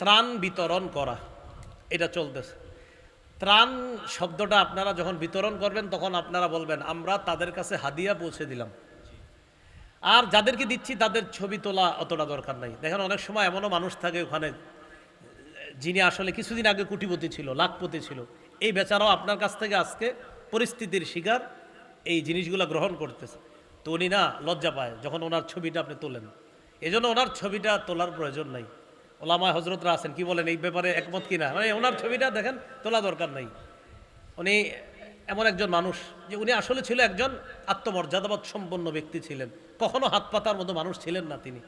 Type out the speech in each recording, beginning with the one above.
ত্রাণ বিতরণ করা। এটা চলতেছে। ত্রাণ শব্দটা আপনারা যখন বিতরণ করবেন, তখন আপনারা বলবেন, আমরা তাদের কাছে হাদিয়া পৌঁছে দিলাম। আর যাদেরকে দিচ্ছি, তাদের ছবি তোলা অতটা দরকার নাই। দেখেন, অনেক সময় এমনও মানুষ থাকে ওখানে, যিনি আসলে কিছুদিন আগে কুটিপতি ছিল, লাখপতি ছিল। এই বেচারাও আপনার কাছ থেকে আজকে পরিস্থিতির শিকার, এই জিনিসগুলো গ্রহণ করতেছে। তো উনি না লজ্জা পায়, যখন ওনার ছবিটা আপনি তোলেন। এজন্য ওনার ছবিটা তোলার প্রয়োজন নাই। ওলামায় হজরতরা আছেন, কি বলেন, এই ব্যাপারে একমত কিনা? মানে ওনার ছবিটা দেখেন, তোলা দরকার নাই। উনি এমন একজন মানুষ যে উনি আসলে ছিল একজন আত্মমর্যাদাবাদ সম্পন্ন ব্যক্তি ছিলেন। কখনো হাত পাতার মতো মানুষ ছিলেন না তিনি।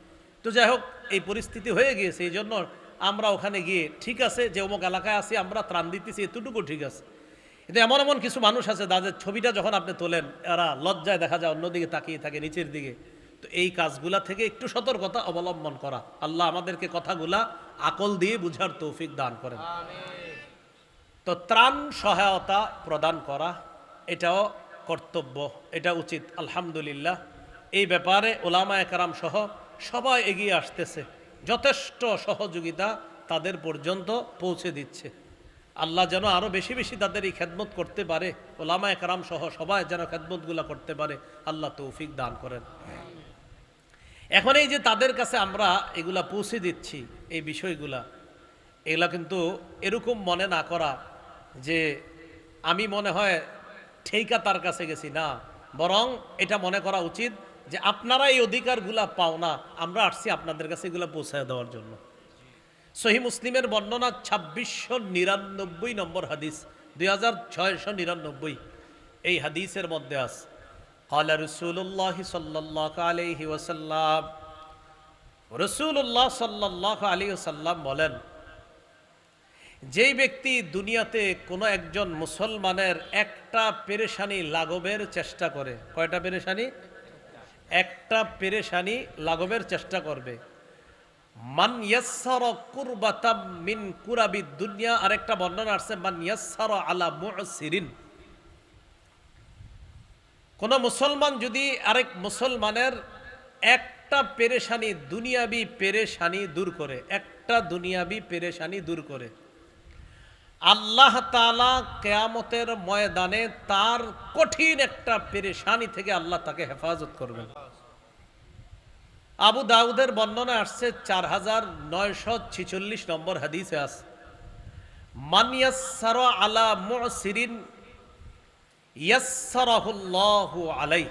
তো যাই হোক, এই পরিস্থিতি হয়ে গিয়েছে, এই জন্য আমরা ওখানে গিয়ে ঠিক আছে যে অমুক এলাকায় আছি, আমরা ত্রাণ দিতেছি, এতটুকু ঠিক আছে। কিন্তু এমন এমন কিছু মানুষ আছে, তাদের ছবিটা যখন আপনি তোলেন, এরা লজ্জায় দেখা যায়, অন্যদিকে তাকিয়ে থাকে, নিচের দিকে। তো এই কাজগুলা থেকে একটু সতর্কতা অবলম্বন করা। আল্লাহ আমাদেরকে কথাগুলা আকল দিয়ে বুঝার তৌফিক দান করেন। তো ত্রাণ সহায়তা প্রদান করা এটাও কর্তব্য এটা উচিত আলহামদুলিল্লাহ। এই ব্যাপারে ওলামা একরাম সহ সবাই এগিয়ে আসতেছে। যথেষ্ট সহযোগিতা তাদের পর্যন্ত পৌঁছে দিচ্ছে। আল্লাহ যেন আরও বেশি বেশি তাদের এই খেদমত করতে পারে। ওলামা একরাম সহ সবাই যেন খেদমতগুলো করতে পারে। আল্লাহ তৌফিক দান করেন। এখন এই যে তাদের কাছে আমরা এগুলা পৌঁছে দিচ্ছি, এই বিষয়গুলা, এগুলা কিন্তু এরকম মনে না করা যে আমি মনে হয় ঠেকা তার কাছে গেছি, না। বরং এটা মনে করা উচিত যে আপনারা এই অধিকারগুলা পাও না, আমরা আসছি আপনাদের কাছে এগুলো পৌঁছায় দেওয়ার জন্য। সহি মুসলিমের বর্ণনা ছাব্বিশশো নিরানব্বই নম্বর হাদিস, দুই হাজার ছয়শো নিরানব্বই। এই হাদিসের মধ্যে আছে قال رسول الله صلى الله عليه وسلم রসুল্লাহ সাল্লাহ আলী সাল্লাম বলেন যেই ব্যক্তি দুনিয়াতে কোনো একজন মুসলমানের একটা পেরেশানি লাঘবের চেষ্টা করে কয়টা পেরেশানি একটা পেরেশানি লাঘবের চেষ্টা করবে মান ইয়াসসার কুরবাতাম মিন কুরাবি দুনিয়া আরেকটা বর্ণনা আসছে মান ইয়াসসার আলা মুসিরিন কোন মুসলমান যদি আরেক মুসলমানের একটা পেরেশানি দুনিয়াবি পেরেশানি দূর করে, একটা দুনিয়াবি পেরেশানি দূর করে, আল্লাহ তালা কেয়ামতের ময়দানে তার কঠিন একটা পেরেশানি থেকে আল্লাহ তাকে হেফাজত করবেন। আবু দাউদের বর্ণনা আসছে চার হাজার নয়শো ছিচল্লিশ নম্বর হাদিসে আছে মানিয়াসার আলা মুসিরিন ইয়াসারাহুল্লাহু আলাই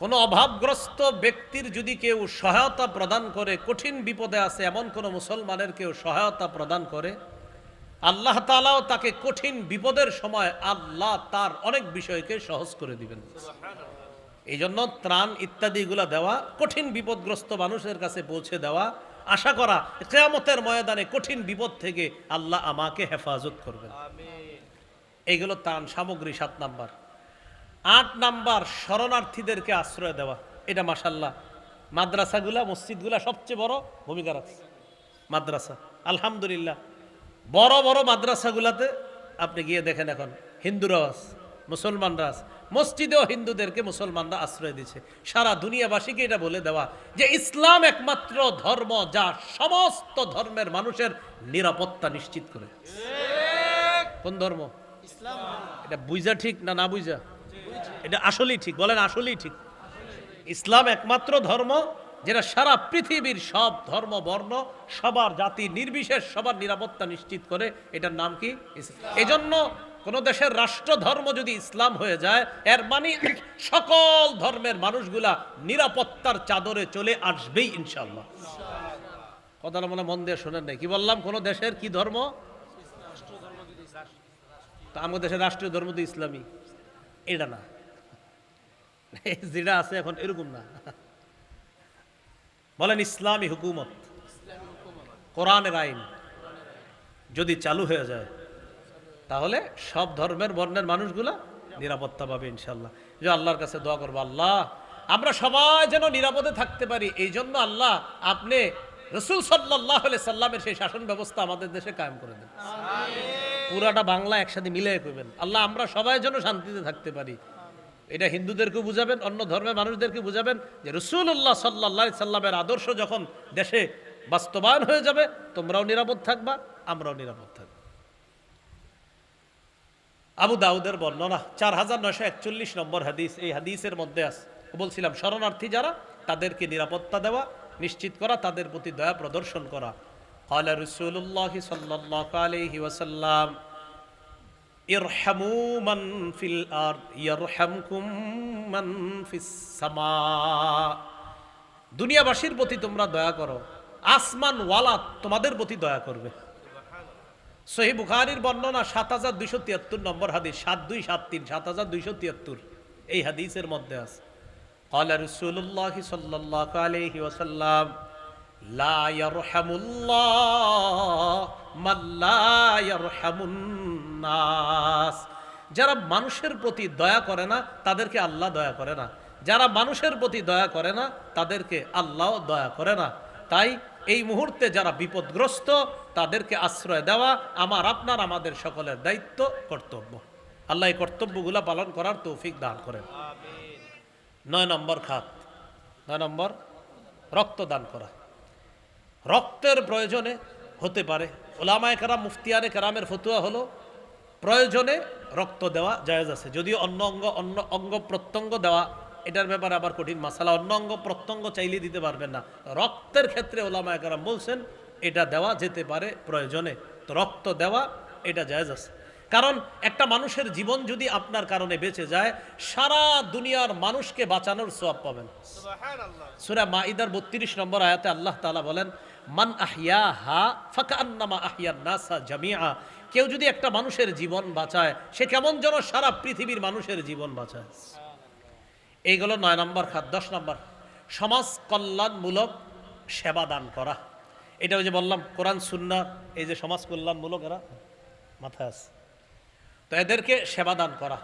কোনো অভাবগ্রস্ত ব্যক্তির যদি কেউ সহায়তা প্রদান করে, কঠিন বিপদে আছে, এমন কোনো মুসলমানের কেউ সহায়তা প্রদান করে, আল্লাহ তালাও তাকে কঠিন বিপদের সময় আল্লাহ তার অনেক বিষয়কে সহজ করে দিবেন। এই জন্য ত্রাণ ইত্যাদিগুলা দেওয়া, কঠিন বিপদগ্রস্ত মানুষের কাছে পৌঁছে দেওয়া, আশা করা, কেয়ামতের ময়দানে কঠিন বিপদ থেকে আল্লাহ আমাকে হেফাজত করবেন। এইগুলো ত্রাণ সামগ্রী সাত নাম্বার। আট নাম্বার, শরণার্থীদেরকে আশ্রয় দেওয়া। এটা মাসাল্লাহ মাদ্রাসাগুলা, মসজিদগুলা সবচেয়ে বড় ভূমিকা রাখছে। মাদ্রাসা, আলহামদুলিল্লাহ। বড় বড় মাদ্রাসাগুলাতে আপনি গিয়ে দেখেন এখন, হিন্দুরাও আছে, মুসলমানরা আছে। মসজিদেও হিন্দুদেরকে মুসলমানরা আশ্রয় দিচ্ছে। সারা দুনিয়াবাসীকে এটা বলে দেওয়া যে ইসলাম একমাত্র ধর্ম যা সমস্ত ধর্মের মানুষের নিরাপত্তা নিশ্চিত করে। কোন ধর্ম? এটা বুঝা ঠিক না না বুঝা এটা আসলেই ঠিক। বলেন আসলেই ঠিক। ইসলাম একমাত্র ধর্ম যেটা সারা পৃথিবীর সব ধর্ম, বর্ণ, সবার জাতি নির্বিশেষ, সবার নিরাপত্তা নিশ্চিত করে। এটার নাম কি? এই জন্য কোন দেশের রাষ্ট্র ধর্ম যদি ইসলাম হয়ে যায়, এর মানে সকল ধর্মের মানুষগুলা নিরাপত্তার চাদরে চলে আসবেই ইনশাল্লাহ কথাটা মনে মন দিয়ে শোনেন নাই। কি বললাম? কোন দেশের কি ধর্ম? তা আমাদের দেশের রাষ্ট্রীয় ধর্ম তো ইসলামী। এটা না। যেটা আছে এখন এরকম না। বলেন ইসলামী হুকুমত। কোরআনের আইন। যদি চালু হয়ে যায়, তাহলে সব ধর্মের বর্ণের মানুষগুলা নিরাপত্তা পাবে ইনশাল্লাহ যে আল্লাহর কাছে দোয়া করব, আল্লাহ, আমরা সবাই যেন নিরাপদে থাকতে পারি। এই জন্য আল্লাহ আপনি রসুল সাল্লাহ সাল্লামের সেই শাসন ব্যবস্থা আমাদের দেশে কায়েম করে দেন। পুরাটা বাংলা একসাথে মিলে করবেন আল্লাহ, আমরা সবাই যেন শান্তিতে থাকতে পারি। এটা হিন্দুদেরকে বুঝাবেন, অন্য ধর্মের মানুষদেরকে বুঝাবেন যে রসুল্লাহ সাল্লাহ সাল্লামের আদর্শ যখন দেশে বাস্তবায়ন হয়ে যাবে, তোমরাও নিরাপদ থাকবা, আমরাও নিরাপদ থাকব। আবু দাউদের বর্ণনা, চার হাজার নয়শো একচল্লিশ নম্বর হাদিস, এই হাদিসের মধ্যে আছে। বলছিলাম, শরণার্থী যারা, তাদেরকে নিরাপত্তা দেওয়া, নিশ্চিত করা, তাদের প্রতি দয়া প্রদর্শন করা। قال رسول الله صلى الله عليه وسلم ارحموا من في الارض يرحمكم من في السماء দুনিয়াবাসীর প্রতি তোমরা দয়া করো আসমান ওয়ালা তোমাদের প্রতি দয়া করবে সহি বুখারির বর্ণনা সাত হাজার দুইশো তিয়াত্তর নম্বর হাদিস সাত দুই সাত তিন সাত হাজার দুইশো তিয়াত্তর এই হাদিসের মধ্যে আছে قال رسول الله صلى الله عليه وسلم যারা মানুষের প্রতি দয়া করে না তাদেরকে আল্লাহ দয়া করে না। যারা মানুষের প্রতি দয়া করে না তাদেরকে আল্লাহ দয়া করে না। তাই এই মুহূর্তে যারা বিপদগ্রস্ত তাদেরকে আশ্রয় দেওয়া আমার আপনার আমাদের সকলের দায়িত্ব কর্তব্য। আল্লাহ এই কর্তব্যগুলো পালন করার তৌফিক দান করেন। নয় নম্বর খাত। নয় নম্বর রক্তদান করা। রক্তের প্রয়োজনে হতে পারে। ওলামায় কারাম মুফতিয়ারে কারামের ফতুয়া হলো, প্রয়োজনে রক্ত দেওয়া জায়জ আছে। যদিও অন্য অঙ্গ অন্য অঙ্গ প্রত্যঙ্গ দেওয়া, এটার ব্যাপারে আবার কঠিন মশালা অন্য অঙ্গ প্রত্যঙ্গ চাইলে দিতে পারবেন না। রক্তের ক্ষেত্রে ওলামায় কারাম বলছেন, এটা দেওয়া যেতে পারে প্রয়োজনে। তো রক্ত দেওয়া, এটা জায়জ আছে। কারণ একটা মানুষের জীবন যদি আপনার কারণে বেঁচে যায় সারা দুনিয়ার মানুষকে বাঁচানোর সোয়াব পাবেন। সুরা মাইদার বত্রিশ নম্বর আয়াতে আল্লাহ তাআলা বলেন মান আহিয়া হা ফাঁকা আন্নামা আহিয়া নাসা জামিয়া কেউ যদি একটা মানুষের জীবন বাঁচায় সে কেমন যেন সারা পৃথিবীর মানুষের জীবন বাঁচায়। এইগুলো নয় নম্বর খাত দশ নম্বর। সমাজ কল্যাণমূলক সেবা দান করা। এটা ওই যে বললাম কোরআন সুন্না এই যে সমাজ কল্যাণমূলক এরা মাথায় আছে। তো এদেরকে সেবা দান করা।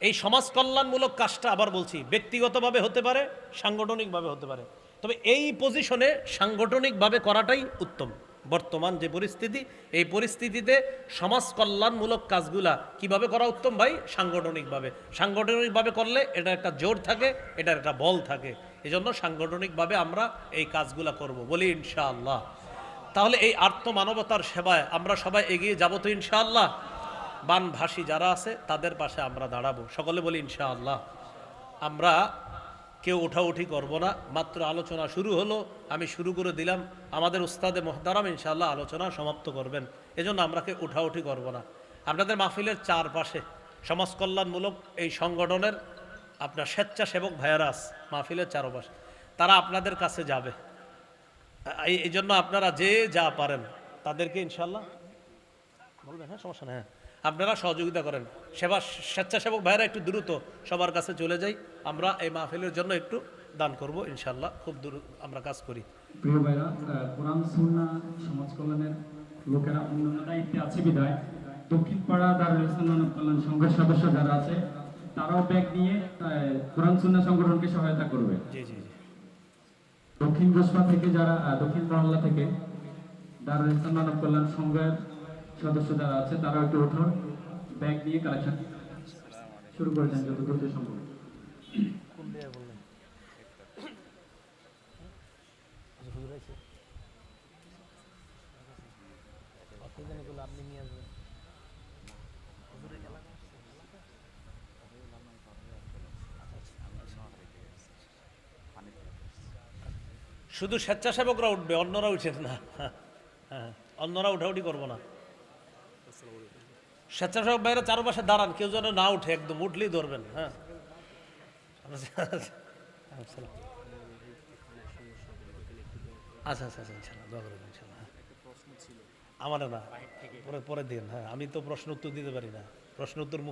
এই সমাজ কল্যাণমূলক কাজটা আবার বলছি, ব্যক্তিগতভাবে হতে পারে, সাংগঠনিকভাবে হতে পারে। তবে এই পজিশনে সাংগঠনিকভাবে করাটাই উত্তম। বর্তমান যে পরিস্থিতি, এই পরিস্থিতিতে সমাজ কল্যাণমূলক কাজগুলা কীভাবে করা উত্তম ভাই? সাংগঠনিকভাবে। সাংগঠনিকভাবে করলে এটা একটা জোর থাকে, এটার একটা বল থাকে। এজন্য সাংগঠনিকভাবে আমরা এই কাজগুলা করব বলি ইনশাআল্লাহ। তাহলে এই আর্থ মানবতার সেবায় আমরা সবাই এগিয়ে যাব তো ইনশাআল্লাহ? বানভাসী যারা আছে, তাদের পাশে আমরা দাঁড়াবো। সকলে বলি, ইনশাআল্লাহ। আমরা কেউ উঠাউঠি করব না। মাত্র আলোচনা শুরু হলো, আমি শুরু করে দিলাম। আমাদের উস্তাদে মোহতারাম ইনশাআল্লাহ আলোচনা সমাপ্ত করবেন। এজন্য আমরা কেউ উঠাউঠি করব না। আপনাদের মাহফিলের চারপাশে সমাজকল্যাণমূলক এই সংগঠনের আপনার স্বেচ্ছাসেবক ভাইয়ারাস মাহফিলের চারপাশে। তারা আপনাদের কাছে যাবে। এই জন্য আপনারা যে যা পারেন, তাদেরকে ইনশাল্লাহ বলবেন হ্যাঁ সমস্যা নেই হ্যাঁ। আপনারা সহযোগিতা করেন। সেবা স্বেচ্ছাসেবক ভাইরা একটু দ্রুত সবার কাছে চলে যাই। আমরা এই মাহফিলের জন্য একটু দান করব ইনশাল্লাহ খুব দ্রুত আমরা কাজ করি। প্রিয় ভাইরা কোরআন সুন্না সমাজ কল্যাণের লোকেরা অন্যান্য দায়িত্বে আছে বিদায় দক্ষিণ পাড়া দারুল ইসলাম মানব কল্যাণ সংঘের সদস্য যারা আছে তারাও ব্যাগ নিয়ে কোরআন সুন্না সংগঠনকে সহায়তা করবে। জি জি জি। দক্ষিণ গোসপা থেকে যারা দক্ষিণ মহল্লা থেকে দারুল ইসলাম মানব কল্যাণ সংঘের সদস্য যারা আছে তারাও একটু উঠুন ব্যাগ নিয়ে কালেকশন শুরু করে দেন যত দ্রুত সম্ভব। দিয়ে নিয়ে আসবেন শুধু স্বেচ্ছাসেবকরা উঠবে অন্যরা উঠেন না। হ্যাঁ, হ্যাঁ অন্যরা উঠাউঠি করব না। স্বেচ্ছাসেবক বাইরে চারপাশে দাঁড়ান, কেউ যেন না উঠে, একদম উঠলেই ধরবেন হ্যাঁ আচ্ছা আচ্ছা আচ্ছা ইনশাল্লাহ, দোয়া করবেন হ্যাঁ। আমার না, পরে পরে দিন হ্যাঁ আমি তো প্রশ্ন উত্তর দিতে পারি না প্রশ্ন উত্তর